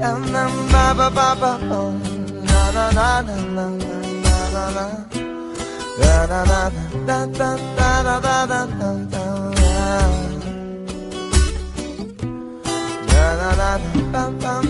na na ba ba ba oh. na na na na na na na na na na na na da da da da da da da na na na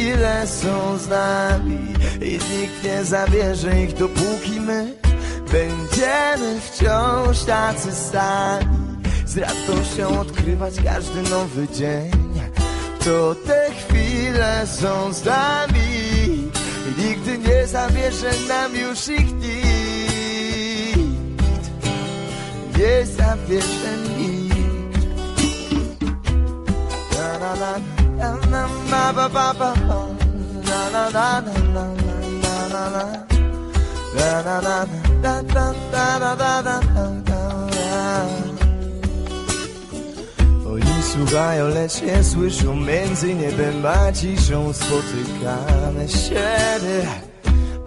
chwile są z nami I nikt nie zabierze ich dopóki my Będziemy wciąż tacy sami Z radością odkrywać każdy nowy dzień to te chwile są z nami i nigdy nie zabierze nam już ich nikt. Nie zabierze nikt. Na na na oni słuchają, lecz nie słyszą Między niebem a ciszą Spotykamy się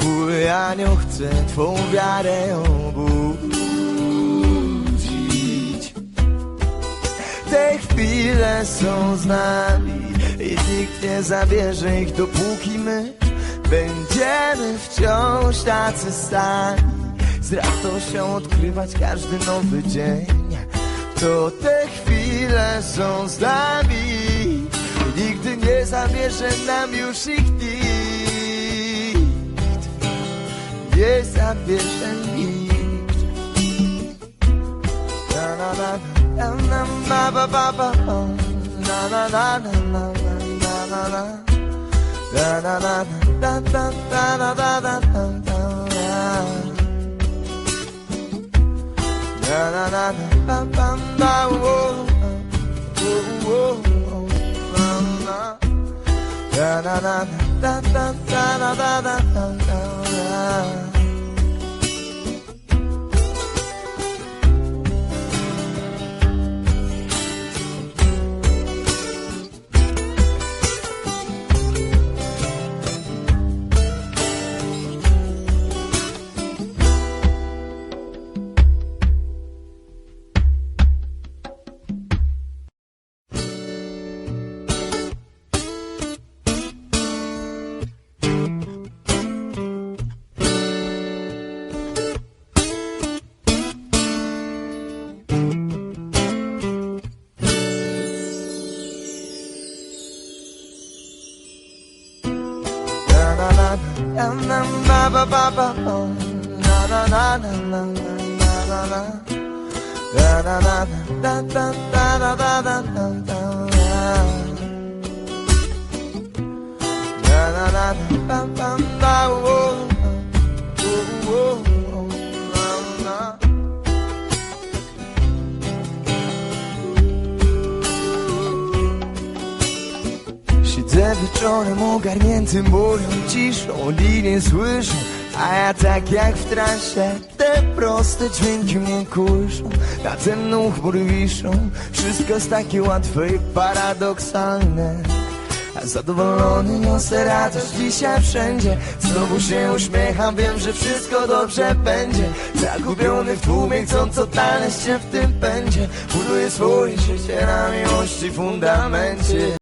Twój anioł chce twą wiarę obudzić. Te chwile są z nami i nikt nie zabierze ich dopóki my Będziemy wciąż tacy sami Z radością odkrywać każdy nowy dzień. To te chwile są z nami Nigdy nie zabierze nam już ich nikt Nie zabierze nikt Na na na na na na ba ba ba oh. Na na na na na na na na Na na na na da da da da da da da da Na na na na ba ba ba oh oh oh oh na na na na na da da da da da da da da Na na na na na na ba ba ba oh. Na na na na na na na na na Na na na na da da da da da da da da Na na na na ba Siedzę wieczorem ogarnięty moją ciszą Linie słyszę, a ja tak jak w transie Te proste dźwięki mnie kuszą. Nade mną chmury wiszą Wszystko jest takie łatwe i paradoksalne. A zadowolony niosę radość dzisiaj wszędzie. Znowu się uśmiecham, wiem, że wszystko dobrze będzie. Zagubiony w tłumie, chcąc odnaleźć się w tym pędzie. Buduję swoje życie na miłości fundamencie